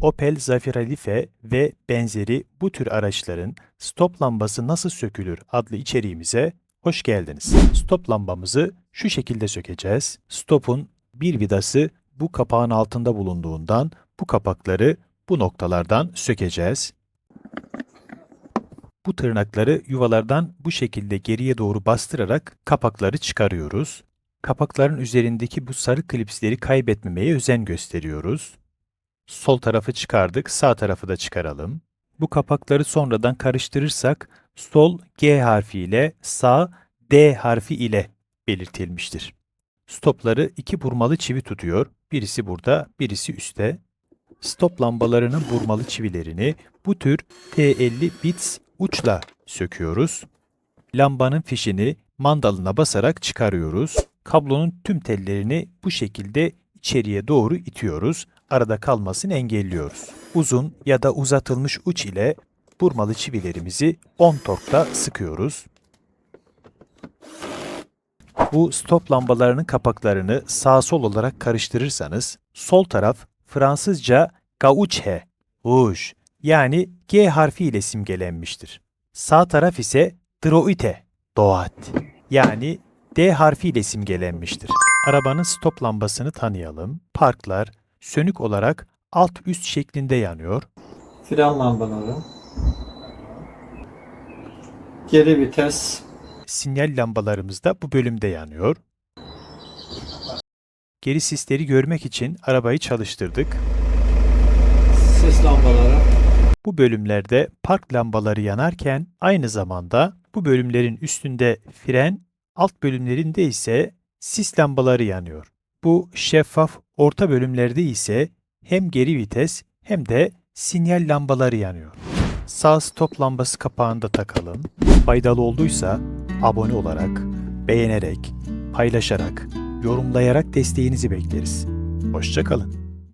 Opel Zafira Life ve benzeri bu tür araçların stop lambası nasıl sökülür adlı içeriğimize hoş geldiniz. Stop lambamızı şu şekilde sökeceğiz. Stopun bir vidası bu kapağın altında bulunduğundan bu kapakları bu noktalardan sökeceğiz. Bu tırnakları yuvalardan bu şekilde geriye doğru bastırarak kapakları çıkarıyoruz. Kapakların üzerindeki bu sarı klipsleri kaybetmemeye özen gösteriyoruz. Sol tarafı çıkardık, sağ tarafı da çıkaralım. Bu kapakları sonradan karıştırırsak sol G harfi ile sağ D harfi ile belirtilmiştir. Stopları iki burmalı çivi tutuyor. Birisi burada, birisi üstte. Stop lambalarının burmalı çivilerini bu tür T50 bits uçla söküyoruz. Lambanın fişini mandalına basarak çıkarıyoruz. Kablonun tüm tellerini bu şekilde içeriye doğru itiyoruz. Arada kalmasını engelliyoruz. Uzun ya da uzatılmış uç ile burmalı çivilerimizi 10 torkta sıkıyoruz. Bu stop lambalarının kapaklarını sağ sol olarak karıştırırsanız sol taraf Fransızca gauche, rouge yani G harfi ile simgelenmiştir. Sağ taraf ise droite, doat yani D harfi ile simgelenmiştir. Arabanın stop lambasını tanıyalım. Parklar sönük olarak alt üst şeklinde yanıyor. Fren lambaları. Geri vites. Sinyal lambalarımız da bu bölümde yanıyor. Geri sisleri görmek için arabayı çalıştırdık. Sis lambaları. Bu bölümlerde park lambaları yanarken aynı zamanda bu bölümlerin üstünde fren, alt bölümlerinde ise sis lambaları yanıyor. Bu şeffaf orta bölümlerde ise hem geri vites hem de sinyal lambaları yanıyor. Sağ stop lambası kapağını da takalım. Faydalı olduysa abone olarak, beğenerek, paylaşarak, yorumlayarak desteğinizi bekleriz. Hoşçakalın.